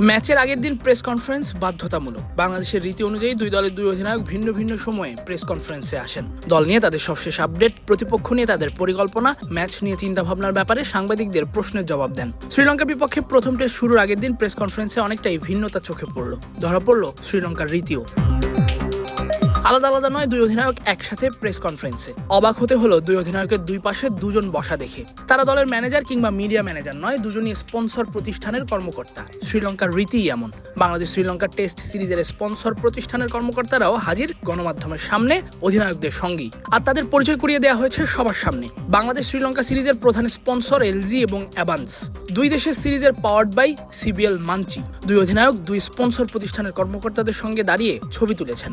ম্যাচের আগের দিন প্রেস কনফারেন্স বাধ্যতামূলক। বাংলাদেশের রীতি অনুযায়ী দুই দলের দুই অধিনায়ক ভিন্ন ভিন্ন সময়ে প্রেস কনফারেন্সে আসেন। দল নিয়ে তাদের সবশেষ আপডেট, প্রতিপক্ষ নিয়ে তাদের পরিকল্পনা, ম্যাচ নিয়ে চিন্তাভাবনার ব্যাপারে সাংবাদিকদের প্রশ্নের জবাব দেন। শ্রীলঙ্কার বিপক্ষে প্রথম টেস্ট শুরুর আগের দিন প্রেস কনফারেন্সে অনেকটাই ভিন্নতা চোখে পড়ল। ধরা পড়ল শ্রীলঙ্কার রীতিও। আলাদা আলাদা নয়, দুই অধিনায়ক একসাথে প্রেস কনফারেন্সে অবাক হতে হলো দুই অধিনায়কের দুই পাশে দুজন বসা দেখে। তারা দলের ম্যানেজার কিংবা মিডিয়া ম্যানেজার নয়, দুজনই স্পন্সর প্রতিষ্ঠানের কর্মকর্তা। শ্রীলঙ্কার রীতিই এমন। বাংলাদেশ শ্রীলঙ্কার টেস্ট সিরিজের স্পন্সর প্রতিষ্ঠানের কর্মকর্তারাও হাজির গণমাধ্যমের সামনে অধিনায়কদের সঙ্গেই। আর তাদের পরিচয় করিয়ে দেওয়া হয়েছে সবার সামনে। বাংলাদেশ শ্রীলঙ্কা সিরিজের প্রধান স্পন্সর এলজি এবং অ্যাবান্স দুই দেশের সিরিজের পাওয়ার্ড বাই সিবিএল মানচি দুই অধিনায়ক, দুই স্পন্সর প্রতিষ্ঠানের কর্মকর্তাদের সঙ্গে দাঁড়িয়ে ছবি তুলেছেন।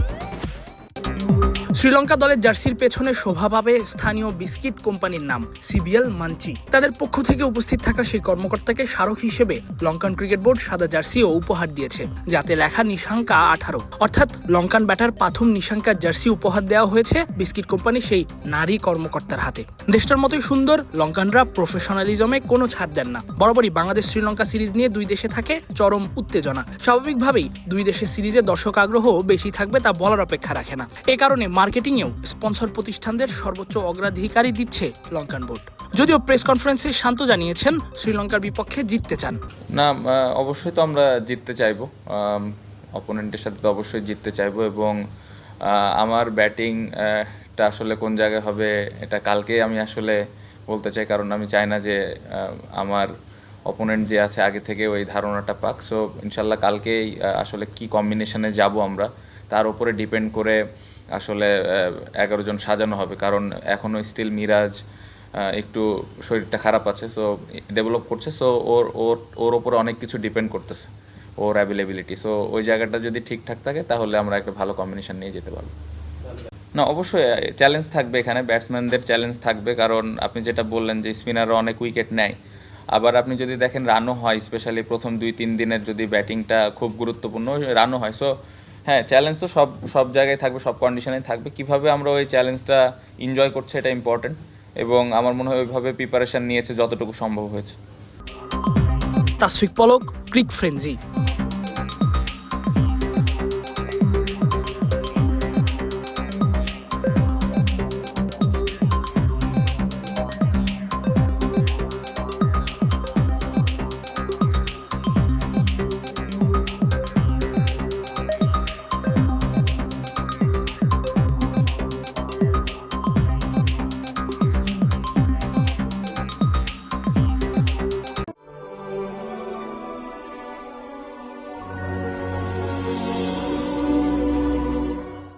শ্রীলঙ্কা দলের জার্সির পেছনে শোভা পাবে স্থানীয় বিস্কিট কোম্পানির নাম সিবিএল মানচি তাদের পক্ষ থেকে উপস্থিত থাকা সেই কর্মকর্তাকে স্মারক হিসেবে লঙ্কান ক্রিকেট বোর্ড সাদা জার্সিও উপহার দিয়েছে, যাতে লেখা নিশাঙ্কা আঠারো। অর্থাৎ লঙ্কান ব্যাটার প্রথম নিশাঙ্কার জার্সি উপহার দেওয়া হয়েছে বিস্কিট কোম্পানি সেই নারী কর্মকর্তার হাতে। দেশটার মতোই সুন্দর, লঙ্কানরা প্রফেশনালিজমে কোনো ছাড় দেন না। বরাবরই বাংলাদেশ শ্রীলঙ্কা সিরিজ নিয়ে দুই দেশে থাকে চরম উত্তেজনা। স্বাভাবিকভাবেই দুই দেশের সিরিজে দর্শক আগ্রহ বেশি থাকবে তা বলার অপেক্ষা রাখে না। এ কারণে মার্কেটিংয়েও স্পন্সর প্রতিষ্ঠানদের সর্বোচ্চ অগ্রাধিকারই দিচ্ছে লঙ্কান বোর্ড। যদিও প্রেস কনফারেন্সে শান্ত জানিয়েছেন, শ্রীলঙ্কার বিপক্ষে জিততে চান। না অবশ্যই তো আমরা জিততে চাইব। অপোনেন্টের সাথে তো অবশ্যই জিততে চাইব এবং আমার ব্যাটিংটা আসলে কোন জায়গায় হবে এটা কালকেই আমি আসলে বলতে চাই, কারণ আমি চাই না যে আমার অপোনেন্ট যে আছে আগে থেকে ওই ধারণাটা পাক। সো ইনশাল্লাহ কালকেই আসলে কি কম্বিনেশনে যাব আমরা, তার উপরে ডিপেন্ড করে আসলে এগারো জন সাজানো হবে। কারণ এখনও স্টিল মিরাজ একটু শরীরটা খারাপ আছে সো ডেভেলপ করছে। সো ওর ওর ওর ওপরে অনেক কিছু ডিপেন্ড করতেছে, ওর অ্যাভেলেবিলিটি সো ওই জায়গাটা যদি ঠিকঠাক থাকে, তাহলে আমরা একটা ভালো কম্বিনেশন নিয়ে যেতে পারব। না, অবশ্যই চ্যালেঞ্জ থাকবে এখানে ব্যাটসম্যানদের চ্যালেঞ্জ থাকবে। কারণ আপনি যেটা বললেন যে স্পিনাররা অনেক উইকেট নেয়। আবার আপনি যদি দেখেন, রানও হয় স্পেশালি প্রথম দুই, তিন দিনের যদি ব্যাটিংটা খুব গুরুত্বপূর্ণ, রানও হয়। সো হ্যাঁ চ্যালেঞ্জ তো সব সব জায়গায় থাকবে, সব কন্ডিশনে থাকবে। কীভাবে আমরা ওই চ্যালেঞ্জটা এনজয় করছি এটা ইম্পর্টেন্ট এবং আমার মনে হয় ওইভাবে প্রিপারেশন নিয়েছে যতটুকু সম্ভব হয়েছে। তাসফিক পলক ক্রিক ফ্রেঞ্জি